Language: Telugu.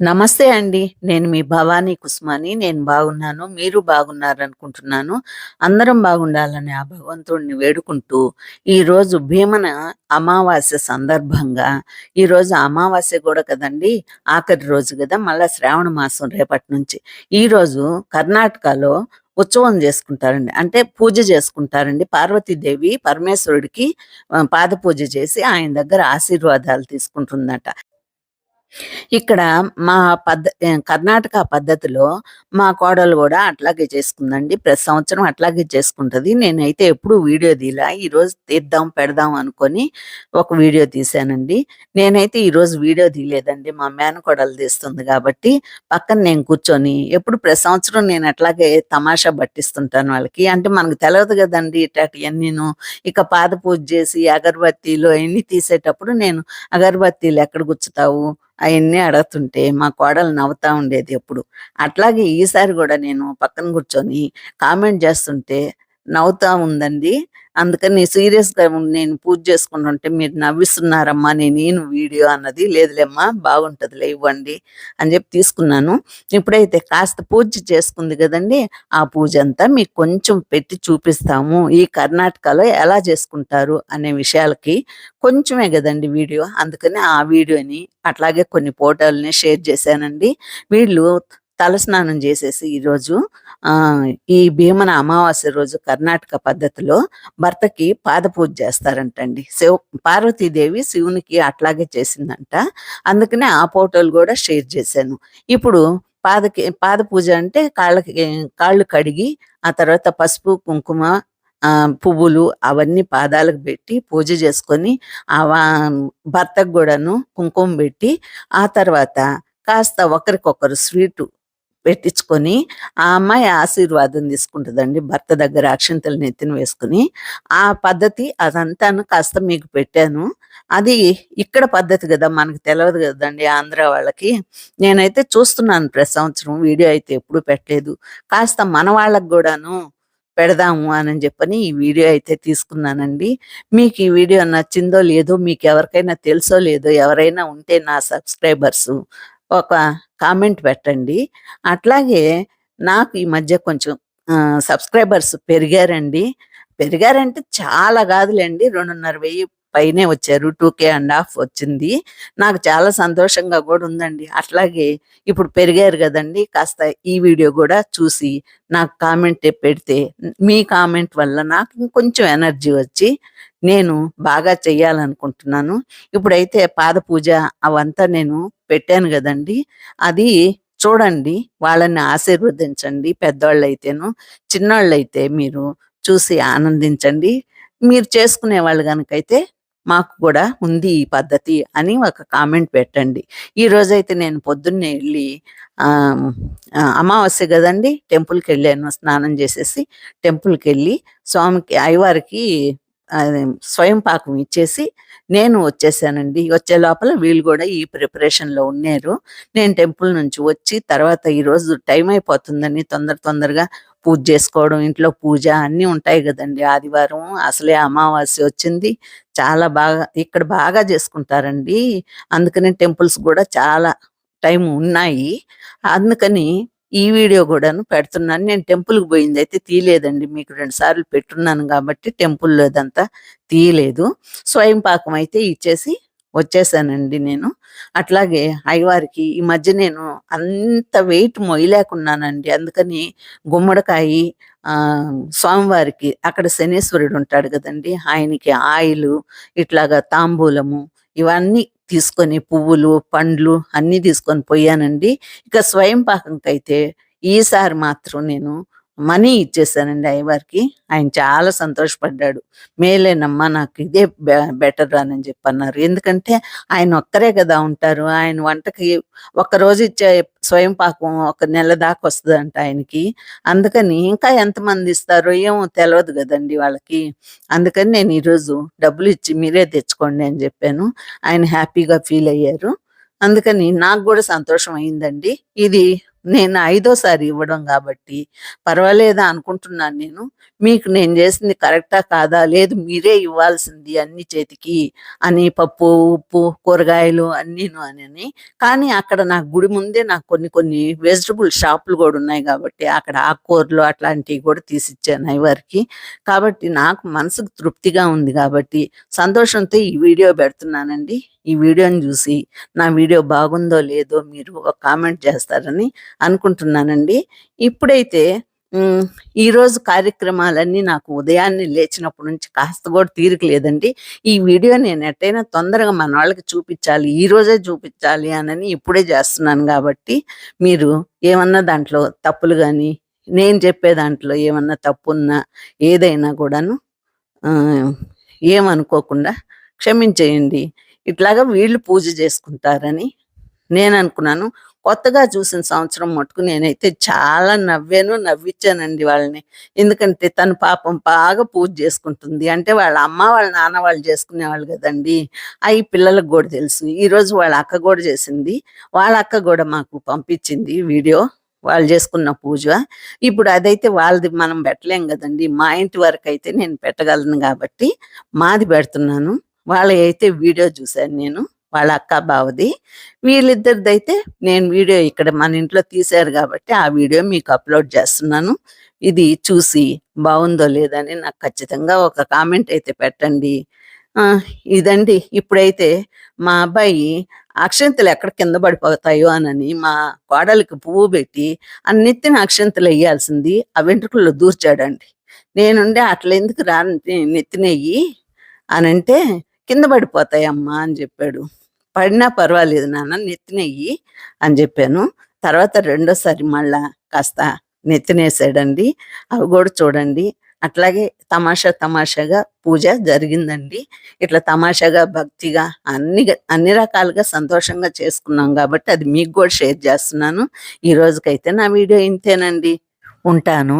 నమస్తే అండి. నేను మీ భవానీ కుసుమాని. నేను బాగున్నాను. మీరు బాగున్నారనుకుంటున్నాను. అందరం బాగుండాలని ఆ భగవంతుడిని వేడుకుంటూ, ఈరోజు భీమన అమావాస్య సందర్భంగా ఈరోజు అమావాస్య కూడా కదండి ఆఖరి రోజు గదా! మళ్ళా శ్రావణ మాసం రేపటి నుంచి. ఈరోజు కర్ణాటకలో ఉత్సవం చేసుకుంటారండి అంటే పూజ చేసుకుంటారండి పార్వతీదేవి పరమేశ్వరుడికి పాద పాదపూజ చేసి ఆయన దగ్గర ఆశీర్వాదాలు తీసుకుంటుందట. ఇక్కడ మా పద్ధ కర్ణాటక పద్ధతిలో మా కోడలు కూడా అట్లాగే చేసుకుందండి. ప్రతి సంవత్సరం అట్లాగే చేసుకుంటది. నేనైతే ఎప్పుడు వీడియో తీలా ఈరోజు తీద్దాం, పెడదాం అనుకొని ఒక వీడియో తీశానండి. నేనైతే ఈరోజు వీడియో తీయలేదండి. మా మేనకోడలు తీస్తుంది కాబట్టి పక్కన నేను కూర్చొని ఎప్పుడు ప్రతి సంవత్సరం నేను అట్లాగే తమాషా పట్టిస్తుంటాను వాళ్ళకి. అంటే మనకు తెలవదు గదండీ ఇట్లాంటియన్నీను. ఇక పాద పూజ చేసి అగరబత్తీలు అవన్నీ తీసేటప్పుడు నేను అగరబత్తీలు ఎక్కడ గుచ్చుతావు? అవన్నీ అడుగుతుంటే మా కోడలు నవ్వుతా ఉండేది ఎప్పుడు. అట్లాగే ఈసారి కూడా నేను పక్కన కూర్చొని కామెంట్ చేస్తుంటే నవ్వుతా ఉందండి. అందుకని సీరియస్‌గా నేను పూజ చేసుకుంటుంటే మీరు నవ్విస్తున్నారమ్మా నేను వీడియో అన్నది. లేదులేమ్మా బాగుంటుందిలే ఇవ్వండి అని చెప్పి తీసుకున్నాను. ఇప్పుడైతే కాస్త పూజ చేసుకుంది కదండి ఆ పూజ అంతా మీకు కొంచెం పెట్టి చూపిస్తాము. ఈ కర్ణాటకలో ఎలా చేసుకుంటారు అనే విషయాలకి కొంచెమే కదండి వీడియో. అందుకని ఆ వీడియోని అట్లాగే కొన్ని ఫోటోలని షేర్ చేశానండి. వీళ్ళు తలస్నానం చేసేసి ఈరోజు ఈ భీమన అమావాస్య రోజు కర్ణాటక పద్ధతిలో భర్తకి పాదపూజ చేస్తారంటండి. శివ పార్వతీదేవి శివునికి అట్లాగే చేసిందంట. అందుకనే ఆ ఫోటోలు కూడా షేర్ చేశాను. ఇప్పుడు పాదకి పాదపూజ అంటే కాళ్ళకి కాళ్ళు కడిగి, ఆ తర్వాత పసుపు, కుంకుమ పువ్వులు అవన్నీ పాదాలకు పెట్టి పూజ చేసుకొని ఆవా భర్తకు కూడాను కుంకుమ పెట్టి ఆ తర్వాత కాస్త ఒకరికొకరు స్వీటు పెట్టించుకొని, ఆ అమ్మాయి ఆశీర్వాదం తీసుకుంటుందండి భర్త దగ్గర అక్షింతలు నెత్తిన వేసుకొని. ఆ పద్ధతి అదంతాను కాస్త మీకు పెట్టాను. అది ఇక్కడ పద్ధతి కదా మనకు తెలియదు కదండి ఆంధ్ర వాళ్ళకి. నేనైతే చూస్తున్నాను ప్రతి సంవత్సరం. వీడియో అయితే ఎప్పుడు పెట్టలేదు. కాస్త మన వాళ్ళకు కూడాను పెడదాము అని చెప్పని ఈ వీడియో అయితే తీసుకున్నానండి. మీకు ఈ వీడియో నచ్చిందో లేదో, మీకు ఎవరికైనా తెలుసో లేదో, ఎవరైనా ఉంటే నా సబ్‌స్క్రైబర్సు ఒక కామెంట్ పెట్టండి. అట్లాగే నాకు ఈ మధ్య కొంచెం సబ్‌స్క్రైబర్స్ పెరిగారండి. పెరిగారంటే చాలా గాదులండి రెండున్నర వెయ్యి పైనే వచ్చారు. టూ కే అండ్ హాఫ్ వచ్చింది. నాకు చాలా సంతోషంగా కూడా ఉందండి. అట్లాగే ఇప్పుడు పెరిగారు కదండి కాస్త ఈ వీడియో కూడా చూసి నాకు కామెంట్ పెడితే మీ కామెంట్ వల్ల నాకు ఇంకొంచెం ఎనర్జీ వచ్చి నేను బాగా చెయ్యాలనుకుంటున్నాను. ఇప్పుడైతే పాద పూజ అవంతా నేను పెట్టాను కదండి అది చూడండి. వాళ్ళని ఆశీర్వదించండి పెద్దవాళ్ళు అయితేను చిన్నవాళ్ళు అయితే మీరు చూసి ఆనందించండి. మీరు చేసుకునే వాళ్ళు కనుక అయితే మాకు కూడా ఉంది ఈ పద్ధతి అని ఒక కామెంట్ పెట్టండి. ఈరోజైతే నేను పొద్దున్నే వెళ్ళి అమావాస్య కదండి టెంపుల్కి వెళ్ళాను స్నానం చేసేసి టెంపుల్కి వెళ్ళి స్వామికి అయ్యవారికి స్వయం పాకం ఇచ్చేసి నేను వచ్చేసానండి. వచ్చే లోపల వీళ్ళు కూడా ఈ ప్రిపరేషన్‌లో ఉన్నారు. నేను టెంపుల్ నుంచి వచ్చి తర్వాత ఈరోజు టైం అయిపోతుందని తొందర తొందరగా పూజ చేసుకోవడం ఇంట్లో పూజ అన్నీ ఉంటాయి కదండి ఆదివారం అసలే అమావాస్య వచ్చింది. చాలా బాగా ఇక్కడ బాగా చేసుకుంటారండి అందుకని టెంపుల్స్ కూడా చాలా టైం ఉన్నాయి. అందుకని ఈ వీడియో కూడాను పెడుతున్నాను. నేను టెంపుల్‌కి పోయింది అయితే తీయలేదండి. మీకు రెండు సార్లు పెట్టున్నాను కాబట్టి టెంపుల్ టెంపుల్‌లోదంతా తీయలేదు. స్వయం పాకం అయితే ఇచ్చేసి వచ్చేసానండి నేను. అట్లాగే అయ్యవారికి ఈ మధ్య నేను అంత వెయిట్ మొయ్యలేకున్నానండి అందుకని గుమ్మడికాయి స్వామివారికి అక్కడ శనీశ్వరుడు ఉంటాడు కదండి ఆయనకి ఆయిలు, ఇట్లాగా తాంబూలము ఇవన్నీ తీసుకొని పువ్వులు, పండ్లు అన్నీ తీసుకొని పోయానండి. ఇక స్వయం పాకంకైతే ఈసారి మాత్రం నేను మనీ ఇచ్చేసానండి అయ్యవారికి. ఆయన చాలా సంతోషపడ్డాడు. మేలేనమ్మా నాకు ఇదే బెటర్ అని చెప్పి అన్నారు ఎందుకంటే ఆయన ఒక్కరే కదా ఉంటారు. ఆయన వంటకి ఒక్కరోజు ఇచ్చే స్వయం పాకం ఒక నెల దాకా వస్తదంట ఆయనకి. అందుకని ఇంకా ఎంతమంది ఇస్తారో ఏమో తెలియదు కదండి వాళ్ళకి. అందుకని నేను ఈరోజు డబ్బులిచ్చి మీరే తెచ్చుకోండి అని చెప్పాను ఆయన హ్యాపీగా ఫీల్ అయ్యారు. అందుకని నాకు కూడా సంతోషం అయిందండి. ఇది నేను ఐదోసారి ఇవ్వడం కాబట్టి పర్వాలేదా అనుకుంటున్నాను నేను. మీకు నేను చేసింది కరెక్టా కాదా? లేదు మీరే ఇవ్వాల్సింది అన్ని చేతికి అని పప్పు, ఉప్పు, కూరగాయలు అన్నీను అని కానీ అక్కడ నాకు గుడి ముందే నాకు కొన్ని కొన్ని వెజిటబుల్ షాపులు కూడా ఉన్నాయి కాబట్టి అక్కడ ఆకుకూరలు అట్లాంటివి కూడా తీసిచ్చాను అయ్యవారికి. కాబట్టి నాకు మనసుకు తృప్తిగా ఉంది కాబట్టి సంతోషంతో ఈ వీడియో పెడుతున్నానండి. ఈ వీడియోని చూసి నా వీడియో బాగుందో లేదో మీరు ఒక కామెంట్ చేస్తారని అనుకుంటున్నానండి. ఇప్పుడైతే ఈరోజు కార్యక్రమాలన్నీ నాకు ఉదయాన్నే లేచినప్పటి నుంచి కాస్త కూడా తీరిక లేదండి. ఈ వీడియో నేను ఎట్టయినా తొందరగా మన వాళ్ళకి చూపించాలి ఈ ఈరోజే చూపించాలి అనని ఇప్పుడే చేస్తున్నాను కాబట్టి మీరు ఏమన్నా దాంట్లో తప్పులు కానీ నేను చెప్పే దాంట్లో ఏమన్నా తప్పున్నా ఏదైనా కూడాను ఏమనుకోకుండా క్షమించేయండి. ఇట్లాగా వీళ్ళు పూజ చేసుకుంటారని నేను అనుకున్నాను కొత్తగా చూసిన సంవత్సరం మటుకు నేనైతే చాలా నవ్వాను, నవ్విచ్చానండి వాళ్ళని. ఎందుకంటే తను పాపం బాగా పూజ చేసుకుంటుంది. అంటే వాళ్ళ అమ్మ, వాళ్ళ నాన్న వాళ్ళు చేసుకునేవాళ్ళు కదండి అయి పిల్లలకు కూడా తెలుసు. ఈరోజు వాళ్ళ అక్క కూడా చేసింది. వాళ్ళ అక్క కూడా మాకు పంపించింది వీడియో. వాళ్ళు చేసుకున్న పూజ. ఇప్పుడు అదైతే వాళ్ళది మనం పెట్టలేం కదండి మా ఇంటి వరకైతే నేను పెట్టగలను కాబట్టి మాది పెడుతున్నాను. వాళ్ళ అయితే వీడియో చూశాను నేను. వాళ్ళ అక్క, బావది. వీళ్ళిద్దరిదైతే నేను వీడియో ఇక్కడ మన ఇంట్లో తీశారు కాబట్టి ఆ వీడియో మీకు అప్‌లోడ్ చేస్తున్నాను. ఇది చూసి బాగుందో లేదో అని నాకు ఖచ్చితంగా ఒక కామెంట్ అయితే పెట్టండి. ఇదండి. ఇప్పుడైతే మా అబ్బాయి అక్షంతలు ఎక్కడ కింద పడిపోతాయో అనని మా కోడలికి పువ్వు పెట్టి ఆ నెత్తిన వేయాల్సింది ఆ వెంట్రుకల్లో దూర్చాడండి. నేనుండి ఎందుకు రా నెత్తినెయ్యి అనంటే, కింద పడిపోతాయమ్మా అని చెప్పాడు. పడినా పర్వాలేదు నాన్న నెత్తినెయ్యి అని చెప్పాను. తర్వాత రెండోసారి మళ్ళా కాస్త నెత్తినేసాడండి. అవి కూడా చూడండి. అట్లాగే తమాషా తమాషాగా పూజ జరిగిందండి. ఇట్లా తమాషాగా, భక్తిగా అన్ని అన్ని రకాలుగా సంతోషంగా చేసుకున్నాం కాబట్టి అది మీకు కూడా షేర్ చేస్తున్నాను. ఈ రోజుకైతే నా వీడియో ఇంతేనండి. ఉంటాను.